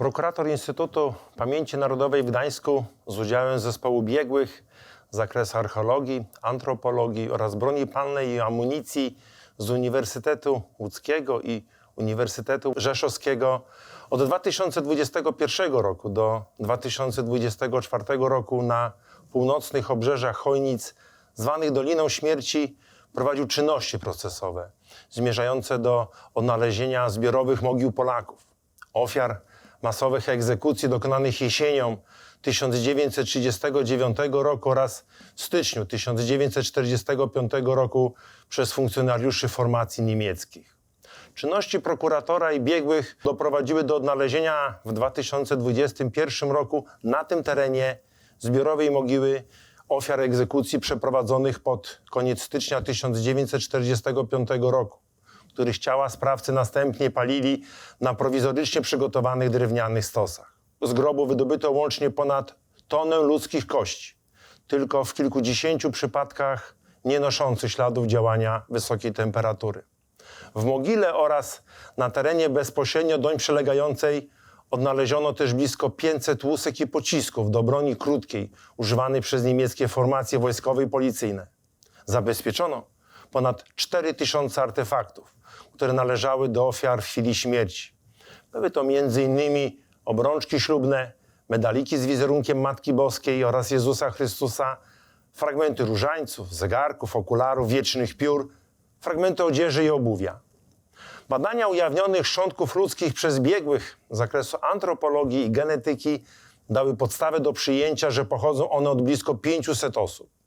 Prokurator Instytutu Pamięci Narodowej w Gdańsku z udziałem zespołu biegłych z zakresu archeologii, antropologii oraz broni palnej i amunicji z Uniwersytetu Łódzkiego i Uniwersytetu Rzeszowskiego od 2021 roku do 2024 roku na północnych obrzeżach Chojnic, zwanych Doliną Śmierci, prowadził czynności procesowe zmierzające do odnalezienia zbiorowych mogił Polaków, ofiar masowych egzekucji dokonanych jesienią 1939 roku oraz w styczniu 1945 roku przez funkcjonariuszy formacji niemieckich. Czynności prokuratora i biegłych doprowadziły do odnalezienia w 2021 roku na tym terenie zbiorowej mogiły ofiar egzekucji przeprowadzonych pod koniec stycznia 1945 roku, których ciała sprawcy następnie palili na prowizorycznie przygotowanych drewnianych stosach. Z grobu wydobyto łącznie ponad tonę ludzkich kości, tylko w kilkudziesięciu przypadkach nie noszących śladów działania wysokiej temperatury. W mogile oraz na terenie bezpośrednio doń przylegającej odnaleziono też blisko 500 łusek i pocisków do broni krótkiej używanej przez niemieckie formacje wojskowe i policyjne. Zabezpieczono ponad 4000 artefaktów, które należały do ofiar w chwili śmierci. Były to m.in. obrączki ślubne, medaliki z wizerunkiem Matki Boskiej oraz Jezusa Chrystusa, fragmenty różańców, zegarków, okularów, wiecznych piór, fragmenty odzieży i obuwia. Badania ujawnionych szczątków ludzkich przez biegłych z zakresu antropologii i genetyki dały podstawę do przyjęcia, że pochodzą one od blisko 500 osób.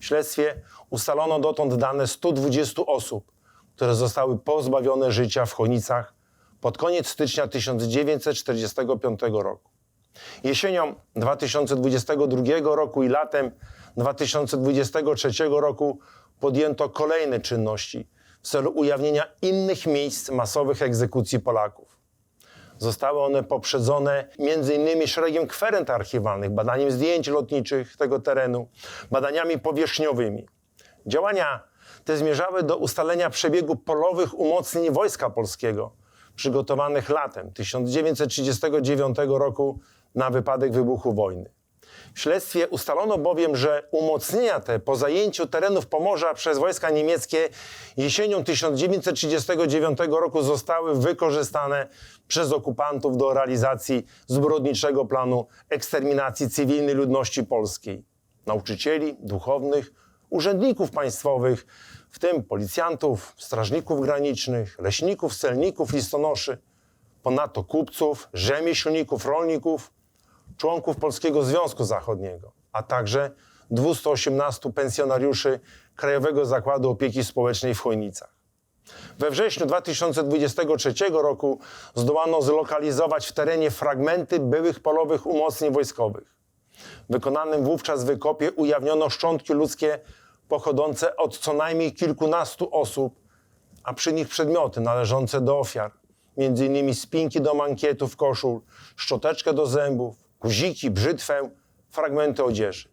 W śledztwie ustalono dotąd dane 120 osób, które zostały pozbawione życia w Chojnicach pod koniec stycznia 1945 roku. Jesienią 2022 roku i latem 2023 roku podjęto kolejne czynności w celu ujawnienia innych miejsc masowych egzekucji Polaków. Zostały one poprzedzone m.in. szeregiem kwerent archiwalnych, badaniem zdjęć lotniczych tego terenu, badaniami powierzchniowymi. Działania te zmierzały do ustalenia przebiegu polowych umocnień Wojska Polskiego, przygotowanych latem 1939 roku na wypadek wybuchu wojny. W śledztwie ustalono bowiem, że umocnienia te po zajęciu terenów Pomorza przez wojska niemieckie jesienią 1939 roku zostały wykorzystane przez okupantów do realizacji zbrodniczego planu eksterminacji cywilnej ludności polskiej. Nauczycieli, duchownych, urzędników państwowych, w tym policjantów, strażników granicznych, leśników, celników, listonoszy, ponadto kupców, rzemieślników, rolników, członków Polskiego Związku Zachodniego, a także 218 pensjonariuszy Krajowego Zakładu Opieki Społecznej w Chojnicach. We wrześniu 2023 roku zdołano zlokalizować w terenie fragmenty byłych polowych umocnień wojskowych. W wykonanym wówczas wykopie ujawniono szczątki ludzkie pochodzące od co najmniej kilkunastu osób, a przy nich przedmioty należące do ofiar, m.in. spinki do mankietów, koszul, szczoteczkę do zębów, guziki, brzytwę, fragmenty odzieży.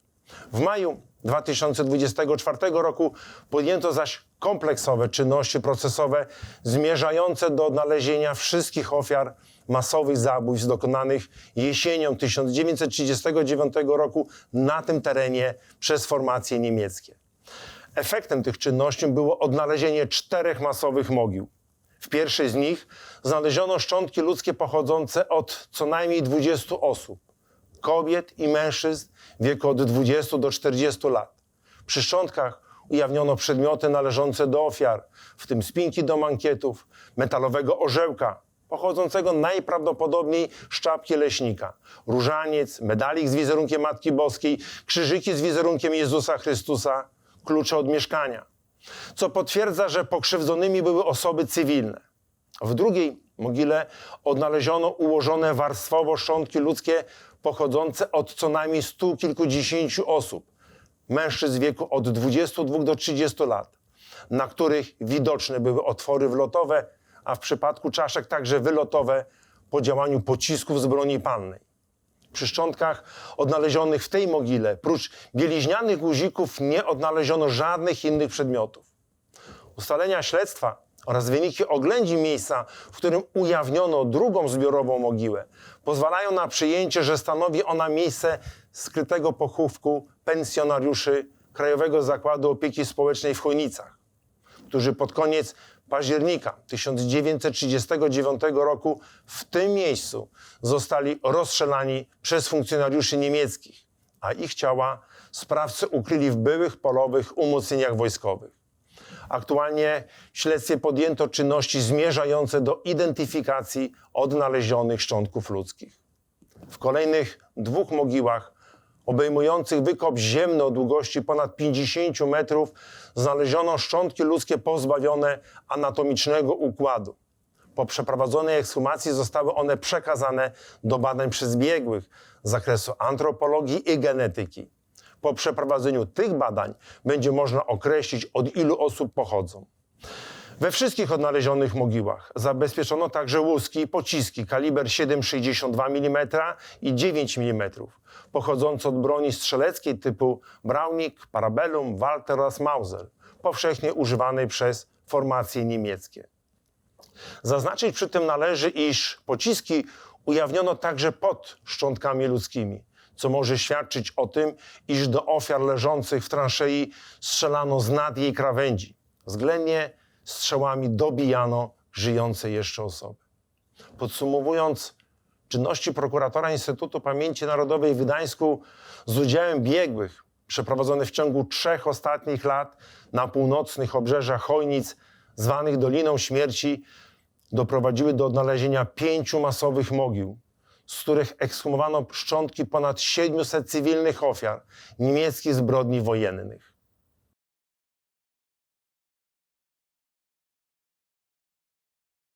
W maju 2024 roku podjęto zaś kompleksowe czynności procesowe zmierzające do odnalezienia wszystkich ofiar masowych zabójstw dokonanych jesienią 1939 roku na tym terenie przez formacje niemieckie. Efektem tych czynności było odnalezienie czterech masowych mogił. W pierwszej z nich znaleziono szczątki ludzkie pochodzące od co najmniej 20 osób kobiet i mężczyzn w wieku od 20 do 40 lat. Przy szczątkach ujawniono przedmioty należące do ofiar, w tym spinki do mankietów, metalowego orzełka, pochodzącego najprawdopodobniej z czapki leśnika, różaniec, medalik z wizerunkiem Matki Boskiej, krzyżyki z wizerunkiem Jezusa Chrystusa, klucze od mieszkania. Co potwierdza, że pokrzywdzonymi były osoby cywilne. W drugiej mogile odnaleziono ułożone warstwowo szczątki ludzkie pochodzące od co najmniej stu kilkudziesięciu osób, mężczyzn w wieku od 22 do 30 lat, na których widoczne były otwory wlotowe, a w przypadku czaszek także wylotowe po działaniu pocisków z broni palnej. Przy szczątkach odnalezionych w tej mogile, prócz bieliźnianych guzików, nie odnaleziono żadnych innych przedmiotów. Ustalenia śledztwa oraz wyniki oględzin miejsca, w którym ujawniono drugą zbiorową mogiłę, pozwalają na przyjęcie, że stanowi ona miejsce skrytego pochówku pensjonariuszy Krajowego Zakładu Opieki Społecznej w Chojnicach, którzy pod koniec października 1939 roku w tym miejscu zostali rozstrzelani przez funkcjonariuszy niemieckich, a ich ciała sprawcy ukryli w byłych polowych umocnieniach wojskowych. Aktualnie w śledztwie podjęto czynności zmierzające do identyfikacji odnalezionych szczątków ludzkich. W kolejnych dwóch mogiłach, obejmujących wykop ziemny o długości ponad 50 metrów, znaleziono szczątki ludzkie pozbawione anatomicznego układu. Po przeprowadzonej ekshumacji zostały one przekazane do badań przez biegłych z zakresu antropologii i genetyki. Po przeprowadzeniu tych badań będzie można określić, od ilu osób pochodzą. We wszystkich odnalezionych mogiłach zabezpieczono także łuski i pociski kaliber 7,62 mm i 9 mm, pochodzące od broni strzeleckiej typu Browning, Parabellum, Walter oraz Mauser, powszechnie używanej przez formacje niemieckie. Zaznaczyć przy tym należy, iż pociski ujawniono także pod szczątkami ludzkimi, co może świadczyć o tym, iż do ofiar leżących w transzei strzelano z nad jej krawędzi. Względnie strzałami dobijano żyjące jeszcze osoby. Podsumowując, czynności prokuratora Instytutu Pamięci Narodowej w Gdańsku z udziałem biegłych przeprowadzone w ciągu trzech ostatnich lat na północnych obrzeżach Chojnic, zwanych Doliną Śmierci, doprowadziły do odnalezienia pięciu masowych mogił, z których ekshumowano szczątki ponad 700 cywilnych ofiar niemieckich zbrodni wojennych.